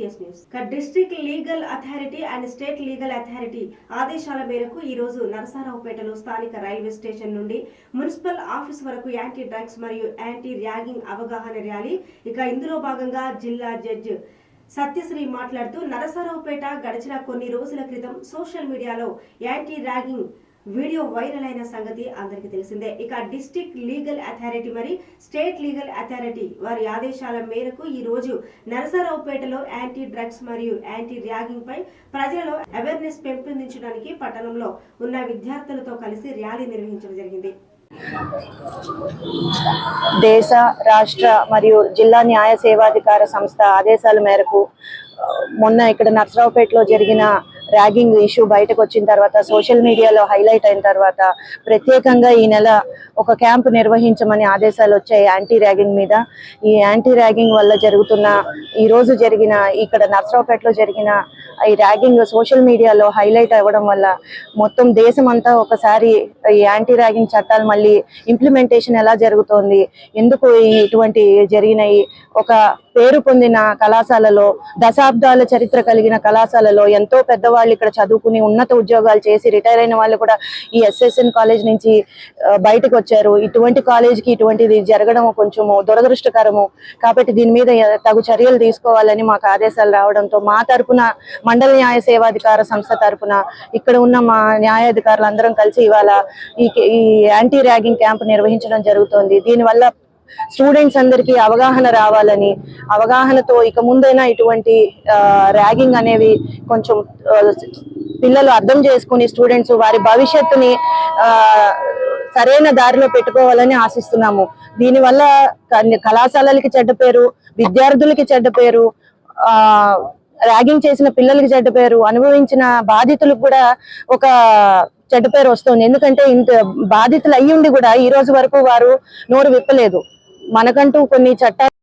News. District legal authority and state legal authority ఆదేశాల మేరకు ఈ రోజు నరసారావుపేటలో స్థానిక రైల్వే స్టేషన్ నుండి మున్సిపల్ ఆఫీస్ వరకు యాంటీ డ్రగ్స్ మరియు యాంటీ ర్యాగింగ్ అవగాహన ర్యాలీ. ఇక ఇందులో భాగంగా జిల్లా జడ్జి సత్యశ్రీ మాట్లాడుతూ నరసారావుపేట గడిచిన కొన్ని రోజుల క్రితం సోషల్ మీడియాలో యాంటీ ర్యాగింగ్ వీడియో వైరల్ అయిన సంగతి అందరికీ తెలిసిందే. ఇక డిస్టిక్ లీగల్ అథారిటీ మరి స్టేట్ లీగల్ అథారిటీ వారి ఆదేశాల మేరకు ఈ రోజు నరసరావుపేటలో యాంటీ డ్రగ్స్ మరియు యాంటీ ర్యాగింగ్ పై ప్రజలలో అవేర్నెస్ పెంపొందించడానికి పట్టణంలో ఉన్న విద్యార్థులతో కలిసి ర్యాలీ నిర్వహించడం జరిగింది. దేశ రాష్ట్ర మరియు జిల్లా న్యాయ సేవాధికార సంస్థ ఆదేశాల మేరకు మొన్న ఇక్కడ నర్సరావుపేటలో జరిగిన ర్యాగింగ్ ఇష్యూ బయటకు వచ్చిన తర్వాత సోషల్ మీడియాలో హైలైట్ అయిన తర్వాత ప్రత్యేకంగా ఈ నెల ఒక క్యాంప్ నిర్వహించమని ఆదేశాలు వచ్చాయి యాంటీ ర్యాగింగ్ మీద. ఈ యాంటీ ర్యాగింగ్ వల్ల జరుగుతున్న ఈ రోజు జరిగిన ఇక్కడ నర్సరావుపేటలో జరిగిన ఈ ర్యాగింగ్ సోషల్ మీడియాలో హైలైట్ అవ్వడం వల్ల మొత్తం దేశం అంతా ఒకసారి ఈ యాంటీ ర్యాగింగ్ చట్టాలు మళ్ళీ ఇంప్లిమెంటేషన్ ఎలా జరుగుతోంది ఎందుకు ఇటువంటి జరిగినాయి ఒక పేరు పొందిన కళాశాలలో దశాబ్దాల చరిత్ర కలిగిన కళాశాలలో ఎంతో పెద్దవాళ్ళు ఇక్కడ చదువుకుని ఉన్నత ఉద్యోగాలు చేసి రిటైర్ అయిన వాళ్ళు కూడా ఈ ఎస్ఎస్ఎన్ కాలేజ్ నుంచి బయటకు వచ్చారు. ఇటువంటి కాలేజ్కి ఇటువంటిది జరగడం కొంచెము దురదృష్టకరము. కాబట్టి దీని మీద తగు చర్యలు తీసుకోవాలని మాకు ఆదేశాలు రావడంతో మా తరపున మండల న్యాయ సేవాధికార సంస్థ తరపున ఇక్కడ ఉన్న మా న్యాయాధికారులు అందరం కలిసి ఇవాళ ఈ ఈ యాంటీ ర్యాగింగ్ క్యాంప్ నిర్వహించడం జరుగుతోంది. దీనివల్ల స్టూడెంట్స్ అందరికీ అవగాహన రావాలని అవగాహనతో ఇక ముందైనా ఇటువంటి ర్యాగింగ్ అనేవి కొంచెం పిల్లలు అర్థం చేసుకుని స్టూడెంట్స్ వారి భవిష్యత్తుని ఆ, సరైన దారిలో పెట్టుకోవాలని ఆశిస్తున్నాము. దీనివల్ల కళాశాలలకి చెడ్డ పేరు విద్యార్థులకి చెడ్డ పేరు ఆ ర్యాగింగ్ చేసిన పిల్లలకి చెడ్డ పేరు అనుభవించిన బాధితులకు కూడా ఒక చెడ్డ పేరు వస్తుంది. ఎందుకంటే ఇంత బాధితులు అయ్యుండి కూడా ఈ రోజు వరకు వారు నోరు విప్పలేదు. మనకంటూ కొన్ని చట్టాలు